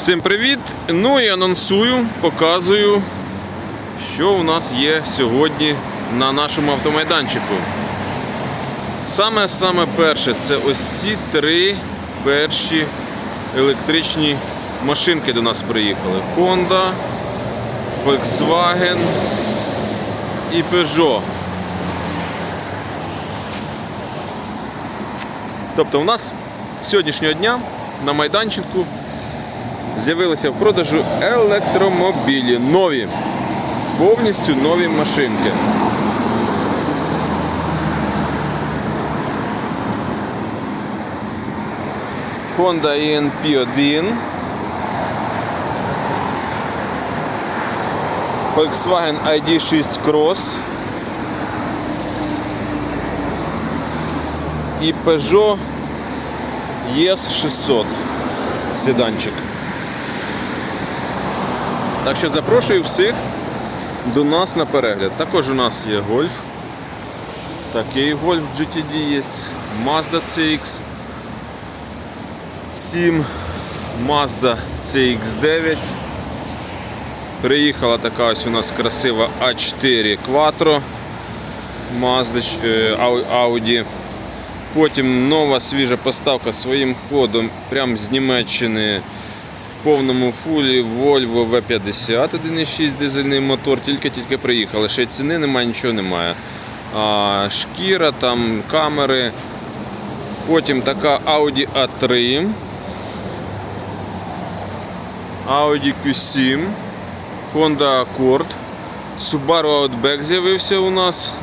Всім привіт! Ну і анонсую, показую, що у нас є сьогодні на нашому автомайданчику. Саме саме перше це ось ці три перші електричні машинки до нас приїхали. Honda, Volkswagen і Peugeot. Тобто у нас з сьогоднішнього дня на майданчику з'явилися в продажу електромобілі. Нові. Повністю нові машинки. Honda ENP1. Volkswagen ID6 Cross. І Peugeot ES600 седанчик. Так що запрошую всіх до нас на перегляд. Також у нас є гольф. Такий гольф GTD є, Mazda CX 7, Mazda CX9. Приїхала така ось у нас красива А4 Quattro Mazda, е, Audi. Потім нова свіжа поставка своїм ходом прямо з Німеччини повному фулі Volvo V50 1.6 дизельний мотор, тільки-тільки приїхали. Ще ціни немає, нічого немає. А, шкіра, там камери. Потім така Audi A3. Audi Q7, Honda Accord, Subaru Outback з'явився у нас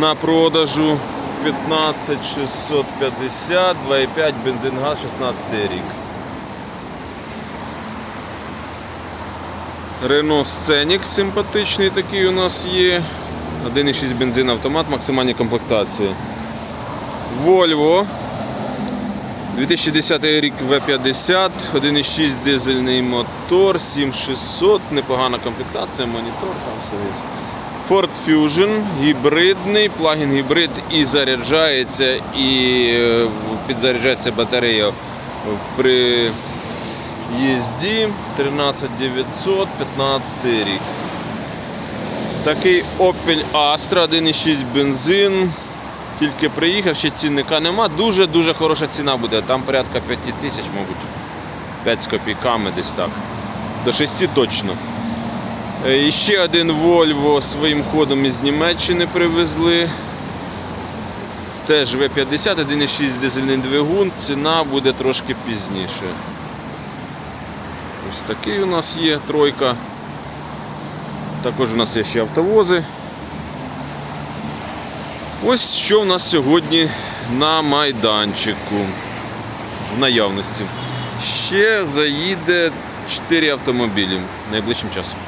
на продажу 15650, 2,5 бензин газ 16 рік. Renault Scenic симпатичний такий у нас є. 1,6 бензин автомат, максимальні комплектації. Volvo 2010 рік V50, 1,6 дизельний мотор, 7600, непогана комплектація, монітор, там все є. Ford Fusion гібридний, плагін гібрид і заряджається, і е, підзаряджається батарея при їзді 13900, 15 рік. Такий Opel Astra 1,6 бензин. Тільки приїхав, ще цінника нема. Дуже-дуже хороша ціна буде. Там порядка 5 тисяч, мабуть. 5 з копійками десь так. До 6 точно. Е, І ще один Volvo своїм ходом із Німеччини привезли. Теж V50, 1,6 дизельний двигун, ціна буде трошки пізніше. Ось такий у нас є тройка. Також у нас є ще автовози. Ось що в нас сьогодні на майданчику в наявності. Ще заїде 4 автомобілі найближчим часом.